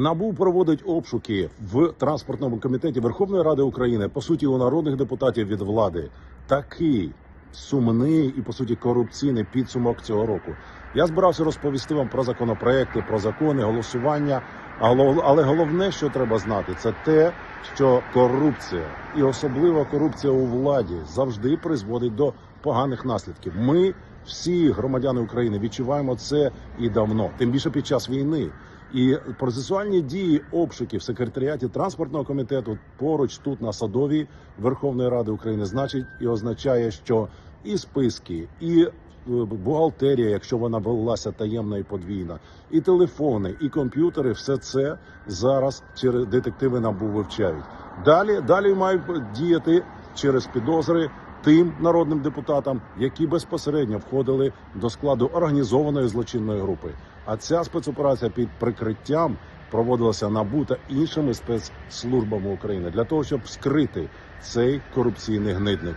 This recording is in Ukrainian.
Набу проводить обшуки в транспортному комітеті Верховної Ради України, по суті, у народних депутатів від влади. Такий сумний і по суті корупційний підсумок цього року. Я збирався розповісти вам про законопроекти, про закони, голосування. Але головне, що треба знати, це те, що корупція і особливо корупція у владі завжди призводить до поганих наслідків. Ми всі громадяни України відчуваємо це і давно, тим більше під час війни. І процесуальні дії обшуків в секретаріаті транспортного комітету поруч тут на садовій Верховної Ради України значить і означає, що і списки, і бухгалтерія, якщо вона велася таємна і подвійна, і телефони, і комп'ютери, все це зараз через детективи набу вивчають. Далі далі мають діяти через підозри тим народним депутатам, які безпосередньо входили до складу організованої злочинної групи. А ця спецоперація під прикриттям проводилася НАБУ та іншими спецслужбами України для того, щоб скрити цей корупційний гнидник.